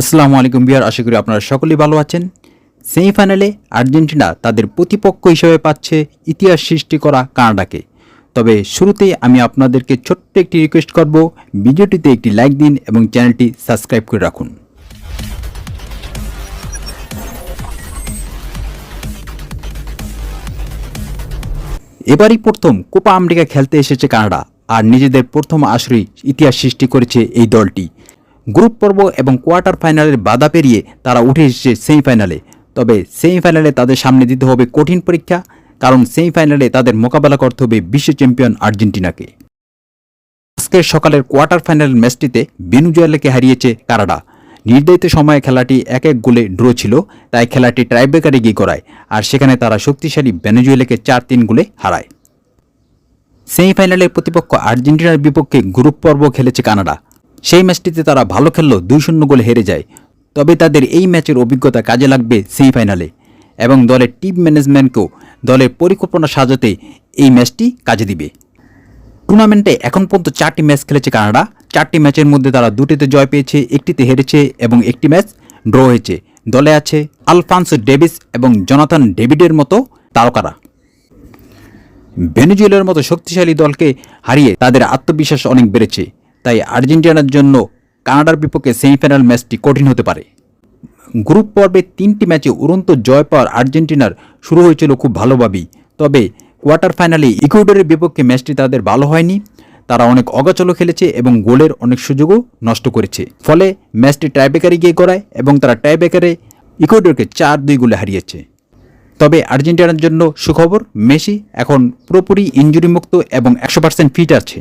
আসসালামু আলাইকুম বিহার আশা করি আপনারা সকলেই ভালো আছেন। সেমিফাইনালে আর্জেন্টিনা তাদের প্রতিপক্ষ হিসেবে পাচ্ছে ইতিহাস সৃষ্টি করা কানাডাকে। তবে শুরুতেই আমি আপনাদেরকে ছোট্ট একটি রিকোয়েস্ট করব, ভিডিওটিতে একটি লাইক দিন এবং চ্যানেলটি সাবস্ক্রাইব করে রাখুন। এবারই প্রথম কোপা আমেরিকা খেলতে এসেছে কানাডা, আর নিজেদের প্রথম আসরেই ইতিহাস সৃষ্টি করেছে এই দলটি। গ্রুপ পর্ব এবং কোয়ার্টার ফাইনালের বাধা পেরিয়ে তারা উঠে এসেছে সেমিফাইনালে। তবে সেমিফাইনালে তাদের সামনে দিতে হবে কঠিন পরীক্ষা, কারণ সেমিফাইনালে তাদের মোকাবেলা করতে হবে বিশ্ব চ্যাম্পিয়ন আর্জেন্টিনাকে। আজকের সকালের কোয়ার্টার ফাইনাল ম্যাচটিতে বেনুজুয়েলাকে হারিয়েছে কানাডা। নির্ধারিত সময়ে খেলাটি এক এক গোলে ড্র ছিল, তাই খেলাটি ট্রাইব্রেকারে গিয়ে করায় আর সেখানে তারা শক্তিশালী ভেনেজুয়েলাকে চার তিন গোলে হারায়। সেমিফাইনালের প্রতিপক্ষ আর্জেন্টিনার বিপক্ষে গ্রুপ পর্ব খেলেছে কানাডা। সেই ম্যাচটিতে তারা ভালো খেললেও দুই শূন্য গোলে হেরে যায়। তবে তাদের এই ম্যাচের অভিজ্ঞতা কাজে লাগবে সেমিফাইনালে এবং দলের টিম ম্যানেজমেন্টকেও দলের পরিকল্পনা সাজাতে এই ম্যাচটি কাজে দিবে। টুর্নামেন্টে এখন পর্যন্ত চারটি ম্যাচ খেলেছে কানাডা। চারটি ম্যাচের মধ্যে তারা দুটিতে জয় পেয়েছে, একটিতে হেরেছে এবং একটি ম্যাচ ড্র হয়েছে। দলে আছে আলফান্সো ডেভিস এবং জনাথন ডেভিডের মতো তারকারা। ভেনেজুয়েলার মতো শক্তিশালী দলকে হারিয়ে তাদের আত্মবিশ্বাস অনেক বেড়েছে। তাই আর্জেন্টিনার জন্য কানাডার বিপক্ষে সেমিফাইনাল ম্যাচটি কঠিন হতে পারে। গ্রুপ পর্বে তিনটি ম্যাচে উড়ন্ত জয় পাওয়ার আর্জেন্টিনার শুরু হয়েছিল খুব ভালোভাবেই। তবে কোয়ার্টার ফাইনালে ইকুয়েডরের বিপক্ষে ম্যাচটি তাদের ভালো হয়নি। তারা অনেক অগাচলো খেলেছে এবং গোলের অনেক সুযোগও নষ্ট করেছে। ফলে ম্যাচটি টাইব্রেকারে গিয়ে করায় এবং তারা টাইব্রেকারে ইকুয়েডরকে চার দুই গোলে হারিয়েছে। তবে আর্জেন্টিনার জন্য সুখবর, মেসি এখন পুরোপুরি ইঞ্জুরি মুক্ত এবং একশো পার্সেন্ট ফিট আছে।